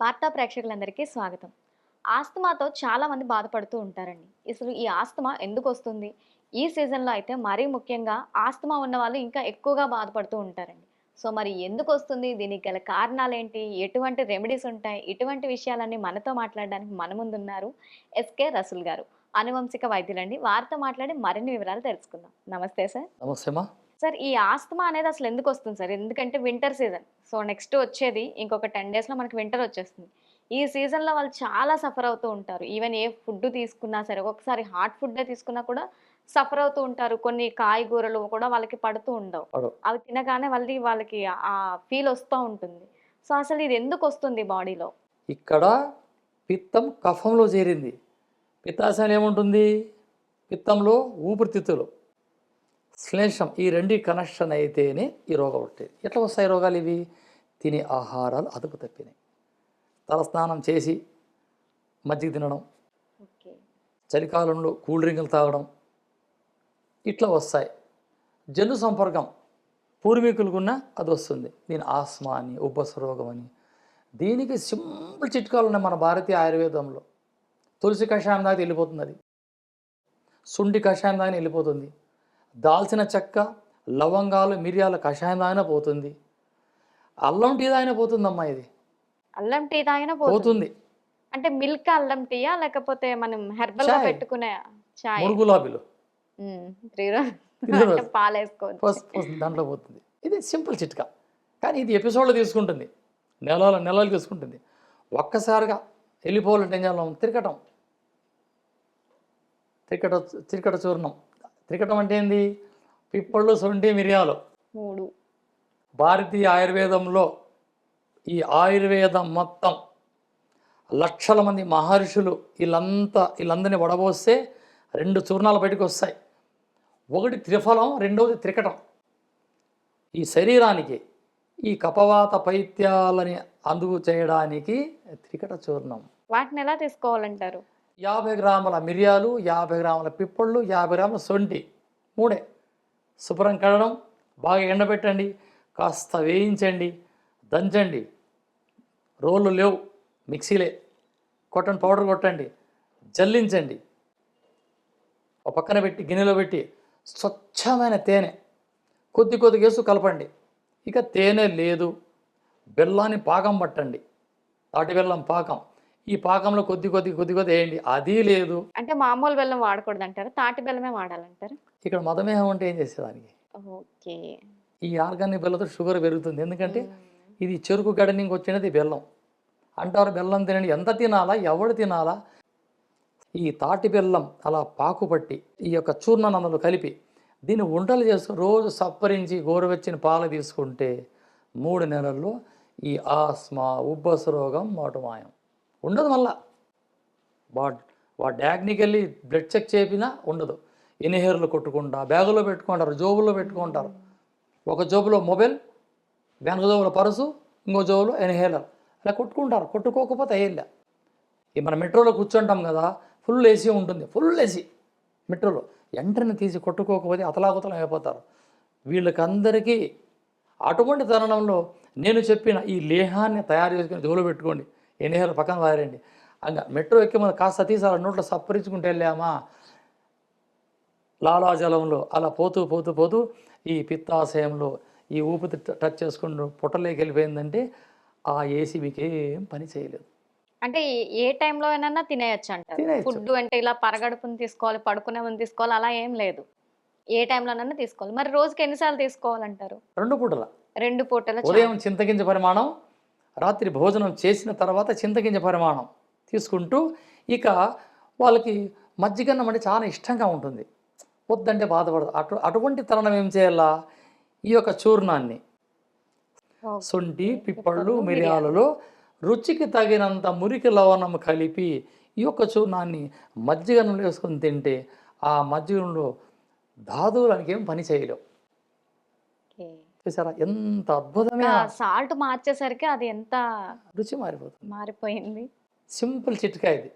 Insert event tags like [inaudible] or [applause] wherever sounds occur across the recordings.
వార్తా ప్రేక్షకులందరికీ స్వాగతం. ఆస్తమాతో చాలా మంది బాధపడుతూ ఉంటారండి. అసలు ఈ ఆస్తమా ఎందుకు వస్తుంది ఈ సీజన్లో అయితే మరీ ముఖ్యంగా ఆస్తమా ఉన్న వాళ్ళు ఇంకా ఎక్కువగా బాధపడుతూ ఉంటారండి. సో మరి ఎందుకు వస్తుంది దీనికి గల కారణాలు ఏంటి ఎటువంటి రెమెడీస్ ఉంటాయి? ఇటువంటి విషయాలన్నీ మనతో మాట్లాడడానికి మన ముందున్నారు ఎస్కే రసూల్ గారు. అనువంశిక వైద్యులండి. వారితో మాట్లాడి మరిన్ని వివరాలు తెలుసుకుందాం. నమస్తే సార్. నమస్తే మా సార్ ఈ ఆస్తమా అనేది అసలు ఎందుకు వస్తుంది సార్? ఎందుకంటే వింటర్ సీజన్ సో నెక్స్ట్ వచ్చేది ఇంకొక టెన్ డేస్లో మనకి వింటర్ వచ్చేస్తుంది. ఈ సీజన్లో వాళ్ళు చాలా సఫర్ అవుతూ ఉంటారు. ఈవెన్ ఏ ఫుడ్ తీసుకున్నా సరే ఒక్కొక్కసారి హాట్ ఫుడ్ తీసుకున్నా కూడా సఫర్ అవుతూ ఉంటారు. కొన్ని కాయగూరలు కూడా వాళ్ళకి పడుతూ ఉండవు. అవి తినగానే వాళ్ళకి వాళ్ళకి ఆ ఫీల్ వస్తూ ఉంటుంది. సో అసలు ఇది ఎందుకు వస్తుంది బాడీలో? ఇక్కడ పిత్తం కఫంలో చేరింది. పిత్తాశయం ఏముంటుంది? పిత్తంలో ఊపిరితిత్తులు. శ్లేషం ఈ రెండు కనెక్షన్ అయితేనే ఈ రోగం వచ్చేది ఎట్లా వస్తాయి రోగాలు ఇవి? తినే ఆహారాలు అదుపు తప్పినాయి. తలస్నానం చేసి మజ్జిగ తినడం చలికాలంలో కూల్ డ్రింకులు తాగడం ఇట్లా వస్తాయి. జన్ను సంపర్కం పూర్వీకులకున్న అది వస్తుంది. దీని ఆస్మా అని ఉబ్బస రోగం అని. దీనికి సింపుల్ చిట్కాలు ఉన్నాయి మన భారతీయ ఆయుర్వేదంలో. తులసి కషాయం దాకా వెళ్ళిపోతుంది అది. శుంఠి కషాయం దాకా వెళ్ళిపోతుంది. దాల్చిన చెక్క లవంగాలు మిరియాల కషాయం దాకా పోతుంది. అల్లం టీ దాగినా పోతుందమ్మా ఇది. అల్లం టీ తాగినా పోతుంది. అంటే మిల్క్ అల్లం టీయా లేకపోతే మనం హెర్బల్గా. పెట్టుకునే చాయ్? గులాబీలు దాంట్లో పోతుంది. ఇది సింపుల్ చిట్కా. కానీ ఇది ఎపిసోడ్లో తీసుకుంటుంది. నెలలు నెలలు తీసుకుంటుంది. ఒక్కసారిగా వెళ్ళిపోవాలంటే ఏం తిరగటం. త్రికట త్రికట చూర్ణం. త్రికటం అంటే ఏంది? పిప్పళ్ళు సొంటి మిరియాలు. మూడు. భారతీయ ఆయుర్వేదంలో ఈ ఆయుర్వేదం మొత్తం లక్షల మంది మహర్షులు వీళ్ళంతా వీళ్ళందరినీ వడబోస్తే రెండు చూర్ణాలు బయటకు వస్తాయి. ఒకటి త్రిఫలం రెండవది త్రికటం. ఈ శరీరానికి ఈ కపవాత పైత్యాలని అందుకు చేయడానికి త్రికట చూర్ణం. వాటిని ఎలా తీసుకోవాలంటారు? యాభై గ్రాముల మిరియాలు యాభై గ్రాముల పిప్పళ్ళు యాభై గ్రాముల సొంటి. మూడే. శుభ్రం కడడం బాగా ఎండబెట్టండి కాస్త వేయించండి దంచండి. రోళ్ళు లేవు మిక్సీలే. కొట్టండి పౌడర్ కొట్టండి జల్లించండి. ఒక పక్కన పెట్టి గిన్నెలో పెట్టి స్వచ్ఛమైన తేనె. కొద్ది కొద్ది వేసు కలపండి. ఇక తేనె లేదు బెల్లాన్ని పాకం పట్టండి. తాటి బెల్లం పాకం. ఈ పాకంలో కొద్ది కొద్ది కొద్ది కొద్ది వేయండి. అది లేదు. అంటే మామూలు బెల్లం వాడకూడదు అంటారు తాటి బెల్లమే వాడాలంటారు? ఇక్కడ మధుమేహం అంటే ఏం చేసేదానికి? ఓకే. ఈ ఆర్గానిక్ బెల్లంతో షుగర్ పెరుగుతుంది. ఎందుకంటే ఇది చెరుకు గడ నుంచి వచ్చినది బెల్లం. అంటారు బెల్లం తినండి. ఎంత తినాలా? ఎవడు తినాలా? ఈ తాటి బెల్లం అలా పాకుపట్టి ఈ యొక్క చూర్ణనందులు కలిపి దీన్ని వంటలు చేసుకుని రోజు సప్పరించి గోరువెచ్చిన పాలు తీసుకుంటే మూడు నెలల్లో ఈ ఆస్మా ఉబ్బస రోగం మాయం ఉండదు మళ్ళా. వా వా డాగ్నికి వెళ్ళి బ్లడ్ చెక్ చేపినా ఉండదు. ఇన్హేర్లు కొట్టుకుంటా బ్యాగులో పెట్టుకుంటారు జోబులో పెట్టుకుంటారు. ఒక జోబులో మొబైల్ వెనక జోబులో పరుసు ఇంకో జోబులో ఇన్హేలర్. అలా కొట్టుకుంటారు. కొట్టుకోకపోతే అయ్యేలా ఈ మన మెట్రోలో కూర్చుంటాం కదా ఫుల్ ఏసీ ఉంటుంది. ఫుల్ ఏసీ మెట్రోలో. ఎంటర్ని తీసి కొట్టుకోకపోతే అతలాకుతలం అయిపోతారు. వీళ్ళకందరికీ అటువంటి తరుణంలో నేను చెప్పిన ఈ లేహాన్ని తయారు చేసుకుని జోలో పెట్టుకోండి. ఎన్నిహేర్ పక్కన వారండి. అంగ మెట్రో ఎక్కి మనం కాస్త తీసి అలా నోట్లో సప్పరించుకుంటూ వెళ్ళామా? లాలాజలంలో అలా పోతూ పోతూ పోతూ ఈ పిత్తాశయంలో ఈ ఊపిరి టచ్ చేసుకుంటూ పుట్టలోకి వెళ్ళిపోయిందంటే ఆ ఏసీ మీకు ఏం పని చేయలేదు. అంటే ఏ- టైంలో అయినా తినేయచ్చు అంటారు. తినేయచ్చు. ఫుడ్ అంటే ఇలా పరగడుపుని తీసుకోవాలి పడుకునే ముందు తీసుకోవాలి అలా ఏం లేదు. ఏ టైంలోనైనా తీసుకోవాలి. మరి రోజుకి ఎన్నిసార్లు తీసుకోవాలంటారు? రెండు పూటల. రెండు పూటల ఉదయం చింతగింజ పరిమాణం రాత్రి భోజనం చేసిన తర్వాత చింతగింజ పరిమాణం తీసుకుంటూ ఇక వాళ్ళకి మజ్జిగన్నం అంటే చాలా ఇష్టంగా ఉంటుంది. వద్దంటే బాధపడదు. అటు అటువంటి తరుణం ఏం చేయాలా? ఈ యొక్క చూర్ణాన్ని. శొంఠి పిప్పళ్ళు మిరియాలలో రుచికి తగినంత మురికి లవణం కలిపి ఈ యొక్క చూర్ణాన్ని మజ్జిగనంలో వేసుకొని తింటే ఆ మజ్జిగంలో ధాతువులకి ఏం పని చేయలేవు. చూసారా ఎంత అద్భుతమైన సాల్ట్ మార్చేసరికి అది ఎంత రుచి మారిపోతుంది. మారిపోయింది. సింపుల్ చిట్కా ఇది.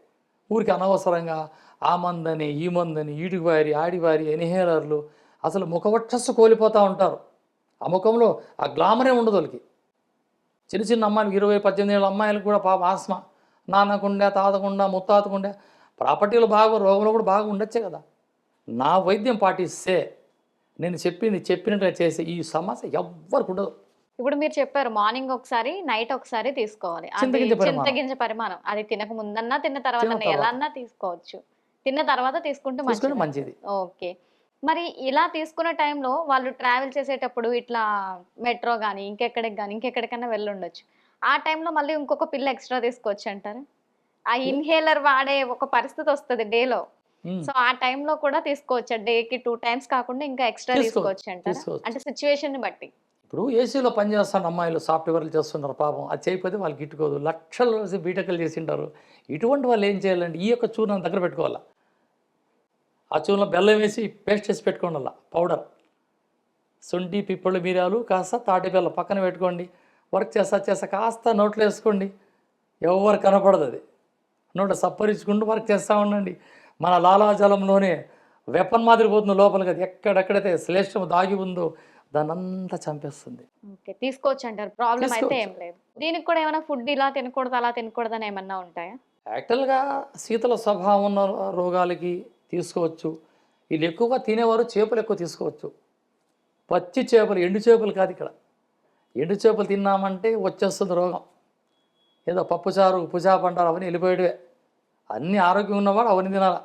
ఊరికి అనవసరంగా ఆ మందని ఈ మందని ఈడికి వారి ఆడివారి ఎనిహేలర్లు అసలు ముఖవక్షస్సు కోల్పోతూ ఉంటారు. ఆ ముఖంలో ఆ గ్లామరే ఉండదు వాళ్ళకి. చిన్న చిన్న అమ్మాయిలు ఇరవై పద్దెనిమిది ఏళ్ళ అమ్మాయిలు కూడా పాప ఆస్మా. నాన్నకుండే తాతకుండా ముత్తాతకుండే. ప్రాపర్టీలు బాగా రోగంలో కూడా బాగా ఉండొచ్చే కదా. నా వైద్యం పాటిస్తే నేను చెప్పింది చెప్పినట్టుగా చేసి ఈ సమస్య ఎవ్వరికి ఉండదు. ఇప్పుడు మీరు చెప్పారు మార్నింగ్ ఒకసారి నైట్ ఒకసారి తీసుకోవాలి. చింతగింజ పరిమాణం. అది తినక ముందన్నా తిన్న తర్వాత. ఎలా అన్నా తీసుకోవచ్చు. తిన్న తర్వాత తీసుకుంటే మంచిది. ఓకే. మరి ఇలా తీసుకున్న టైంలో వాళ్ళు ట్రావెల్ చేసేటప్పుడు ఇట్లా మెట్రో కానీ ఇంకెక్కడికి కానీ ఇంకెక్కడికైనా వెళ్ళుండొచ్చు. ఆ టైంలో మళ్ళీ ఇంకొక పిల్ల ఎక్స్ట్రా తీసుకోవచ్చు అంటారు ఆ ఇన్హేలర్ వాడే ఒక పరిస్థితి వస్తుంది డేలో. సో ఆ టైంలో కూడా తీసుకోవచ్చు. డేకి టూ టైమ్స్ కాకుండా ఇంకా ఎక్స్ట్రా తీసుకోవచ్చు, అంటారు. అంటే సిచ్యువేషన్ని బట్టి. ఇప్పుడు ఏసీలో పనిచేస్తున్న అమ్మాయిలు సాఫ్ట్వేర్లు చేస్తున్నారు పాపం. అది చేయకపోతే వాళ్ళకి ఇట్టుకోదు లక్షలు బీటెక్లు చేసింటారు. ఇటువంటి వాళ్ళు ఏం చేయాలంటే ఈ యొక్క చూర్ణం దగ్గర పెట్టుకోవాలా? ఆ చూర్ణంలో బెల్లం వేసి పేస్ట్ చేసి పెట్టుకోండి అలా పౌడర్. శొంఠి పిప్పళ్ళు మిరియాలు కాస్త తాటి బెల్లం పక్కన పెట్టుకోండి. వర్క్ చేస్తా చేస్తా కాస్త నోట్లో వేసుకోండి. ఎవరు కనపడదు అది. నోట సప్పరించుకుంటూ వర్క్ చేస్తూ ఉండండి. మన లాలాజలంలోనే వెపన్ మాదిరి పోతుంది లోపలికి అది ఎక్కడెక్కడైతే శ్లేష్టం దాగి ఉందో దాన్ని అంతా చంపేస్తుంది తీసుకోవచ్చు అంటారు. ప్రాబ్లం అయితే ఏం. లేదు. దీనికి కూడా ఏమైనా ఫుడ్ ఇలా తినకూడదు అలా తినకూడదు అని ఏమన్నా ఉంటాయా? యాక్చువల్గా శీతల స్వభావం ఉన్న రోగాలకి తీసుకోవచ్చు. వీళ్ళు ఎక్కువగా తినేవారు చేపలు ఎక్కువ తీసుకోవచ్చు. పచ్చి చేపలు ఎండు చేపలు కాదు ఇక్కడ. ఎండు చేపలు తిన్నామంటే వచ్చేస్తుంది రోగం. ఏదో పప్పుచారు ఉప్పుచాప అంటారు అవన్నీ వెళ్ళిపోయేటివే. అన్ని ఆరోగ్యం ఉన్నవాడు అవన్నీ తినాల.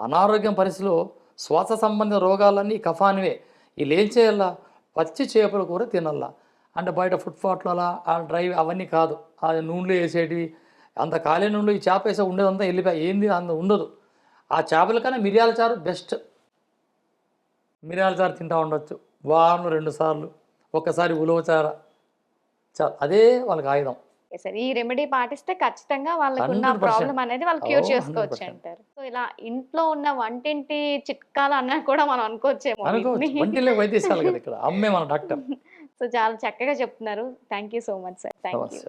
అనారోగ్యం పరిస్థితిలో శ్వాస సంబంధిత రోగాలన్నీ కఫానివే. వీళ్ళు ఏం చేయాలా పచ్చి చేపల కూర తినాలా. అంటే బయట ఫుట్పాట్లు అలా ఆ డ్రైవ్ అవన్నీ కాదు. ఆ నూనెలో వేసేటివి అంత ఖాళీ నూనెలో ఈ చేప వేసే ఉండేదంతా వెళ్ళిపోయి ఏంది అంత ఉండదు. ఆ చేపల కన్నా మిరియాల చారు బెస్ట్ మిరియాల చారు తింటా ఉండొచ్చు. వారంలో రెండు సార్లు. ఒక్కసారి ఉలవచార చాలు అదే వాళ్ళకి ఆయుధం. సార్ ఈ రెమెడీ పాటిస్తే ఖచ్చితంగా వాళ్ళకు ఉన్న 100%. ప్రాబ్లం అనేది వాళ్ళు క్యూర్ చేసుకోవచ్చు 100%. అంటారు. సో ఇలా ఇంట్లో ఉన్న వంటింటి చిట్కాలు అన్నా కూడా మనం అనుకోవచ్చేమో అనుకోవచ్చు. వీటిని. వంటిలే వైద్యశాల కదా ఇక్కడ. అమ్మే మన డాక్టర్. [laughs] సో చాలా చక్కగా చెప్తున్నారు. Thank you so much sir thank you